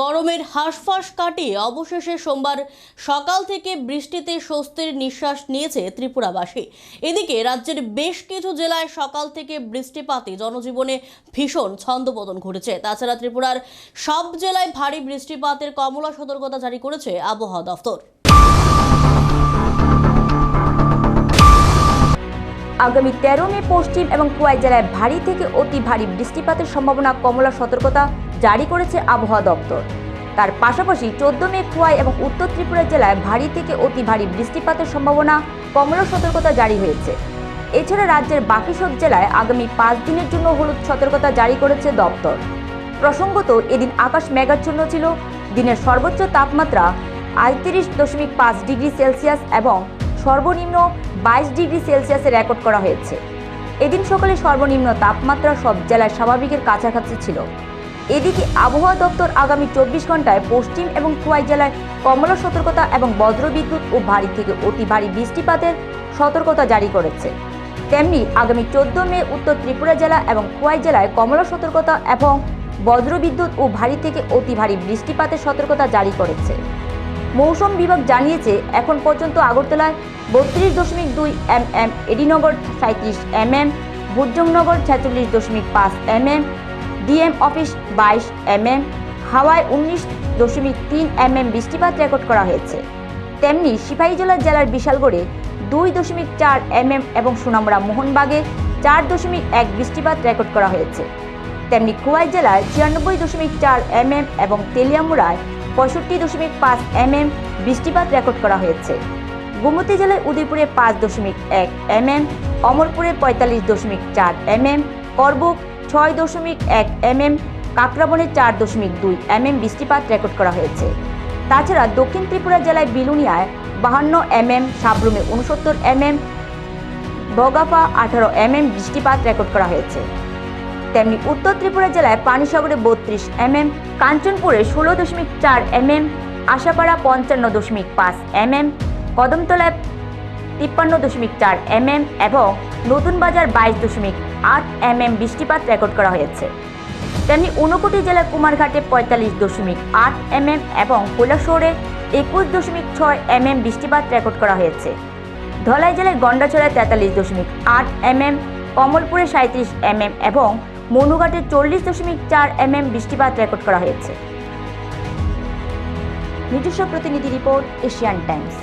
গরমের হাঁসফাঁস কাটিয়ে অবশেষে সোমবার সকাল থেকে বৃষ্টিতে স্বস্তির নিঃশ্বাস নিয়েছে ত্রিপুরাবাসী। এদিকে রাজ্যের বেশ কিছু জেলায় সকাল থেকে বৃষ্টিপাতে জনজীবনে ভীষণ ছন্দপতন ঘটেছে। তাছাড়া ত্রিপুরার সব জেলায় ভারী বৃষ্টিপাতের কমলা সতর্কতা জারি করেছে আবহাওয়া দফতর। আগামী তেরো মে পশ্চিম এবং খোয়াই জেলায় ভারী থেকে অতি ভারী বৃষ্টিপাতের সম্ভাবনা, কমলা সতর্কতা জারি করেছে আবহাওয়া দপ্তর। তার পাশাপাশি চোদ্দ মে খোয়াই এবং উত্তর ত্রিপুরা জেলায় ভারী থেকে অতি ভারী বৃষ্টিপাতের সম্ভাবনা কমলা সতর্কতা জারি হয়েছে। এছাড়া রাজ্যের বাকি সব জেলায় আগামী পাঁচ দিনের জন্য হলুদ সতর্কতা জারি করেছে দপ্তর। প্রসঙ্গত, এদিন আকাশ মেঘাচ্ছন্ন ছিল। দিনের সর্বোচ্চ তাপমাত্রা আটত্রিশ দশমিক পাঁচ ডিগ্রি সেলসিয়াস এবং সর্বনিম্ন বাইশ ডিগ্রি সেলসিয়াসে রেকর্ড করা হয়েছে। এদিন সকালে সর্বনিম্ন তাপমাত্রা সব জেলায় স্বাভাবিকের কাছাকাছি ছিল। এদিকে আবহাওয়া দপ্তর আগামী চব্বিশ ঘন্টায় পশ্চিম এবং খোয়াই জেলায় কমলা সতর্কতা এবং বজ্রবিদ্যুৎ ও ভারী থেকে অতি ভারী বৃষ্টিপাতের সতর্কতা জারি করেছে। তেমনি আগামী চোদ্দ মে উত্তর ত্রিপুরা জেলা এবং খোয়াই জেলায় কমলা সতর্কতা এবং বজ্রবিদ্যুৎ ও ভারী থেকে অতি ভারী বৃষ্টিপাতের সতর্কতা জারি করেছে। মৌসুম বিভাগ জানিয়েছে, এখন পর্যন্ত আগরতলায় বত্রিশ দশমিক দুই এম এম এডিনগর সাঁত্রিশ এম এম বুর্জংনগর ছেচল্লিশ দশমিক পাঁচ এম এম ডিএম অফিস বাইশ এম এম হাওয়ায় উনিশ দশমিক তিন এম এম বৃষ্টিপাত রেকর্ড করা হয়েছে। তেমনি সিপাহীজলা জেলার বিশালগড়ে দুই দশমিক চার এম এম এবং সুনামরা মোহনবাগে চার দশমিক এক বৃষ্টিপাত রেকর্ড করা হয়েছে। তেমনি খোয়াই জেলায় ছিয়ানব্বই দশমিক চার এম এম এবং তেলিয়ামুড়ায় পঁয়ষট্টি দশমিক পাঁচ এম এম বৃষ্টিপাত রেকর্ড করা হয়েছে। গোমতী জেলায় উদয়পুরে পাঁচ দশমিক এক এম এম অমরপুরে পঁয়তাল্লিশ দশমিক চার এম এম করবুক ছয় দশমিক এক এম এম কাকরাবনে চার দশমিক দুই এম এম বৃষ্টিপাত রেকর্ড করা হয়েছে। তাছাড়া দক্ষিণ ত্রিপুরা জেলায় বিলুনিয়ায় বাহান্ন এম এম সাবরুমে উনসত্তর এম এম বগাফা আঠারো এম এম বৃষ্টিপাত রেকর্ড করা হয়েছে। তেমনি উত্তর ত্রিপুরা জেলায় পানিসাগরে বত্রিশ এম এম কাঞ্চনপুরে ষোলো দশমিক চার এম এম আশাপাড়া পঞ্চান্ন দশমিক পাঁচ এম এম কদমতলায় তিপ্পান্ন দশমিক চার এম এম এবং নতুন বাজার বাইশ দশমিক আট এম এম বৃষ্টিপাত রেকর্ড করা হয়েছে। তেমনি ঊনকোটি জেলার কুমারঘাটে পঁয়তাল্লিশ দশমিক আট এম এম এবং কৈলাসহরে একুশ দশমিক ছয় এম এম বৃষ্টিপাত রেকর্ড করা হয়েছে। ধলাই জেলায় গন্ডাছড়ায় তেতাল্লিশ দশমিক আট এম এম কমলপুরে সাঁত্রিশ এম এম এবং মনুঘাটে চল্লিশ দশমিক চার এম এম বৃষ্টিপাত রেকর্ড করা হয়েছে। নিজস্ব প্রতিনিধি রিপোর্ট এশিয়ান টাইমস।